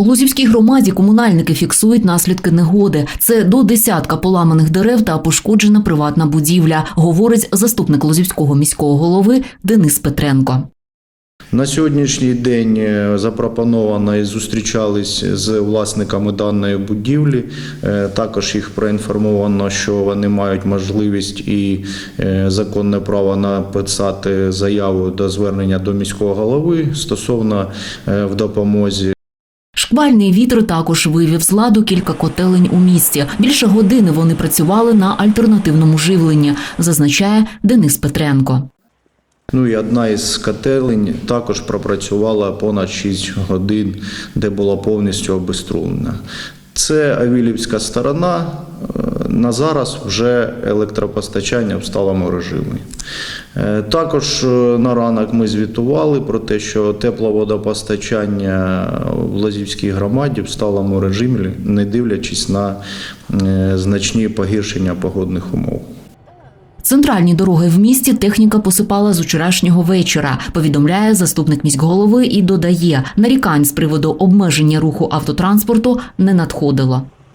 У Лузівській громаді комунальники фіксують наслідки негоди. Це до десятка поламаних дерев та пошкоджена приватна будівля, говорить заступник Лузівського міського голови Денис Петренко. На сьогоднішній день е, запропоновано і зустрічались з власниками даної будівлі. Е, Також їх проінформовано, що вони мають можливість і е, законне право написати заяву до звернення до міського голови стосовно в допомозі. Шквальний вітер також вивів з ладу кілька котелень у місті. Більше години вони працювали на альтернативному живленні, зазначає Денис Петренко. Ну і одна із котелень також пропрацювала понад 6 годин, де була повністю обеструнена. Це Авілівська сторона. На зараз вже електропостачання в сталому режимі. Е, Також е, на ранок ми звітували про те, що тепловодопостачання в Лазівській громаді в сталому режимі, не дивлячись на е, значні погіршення погодних умов. Центральні дороги в місті техніка посипала з вчорашнього вечора. Повідомляє заступник міськголови і додає, нарікань з приводу обмеження руху автотранспорту не надходило.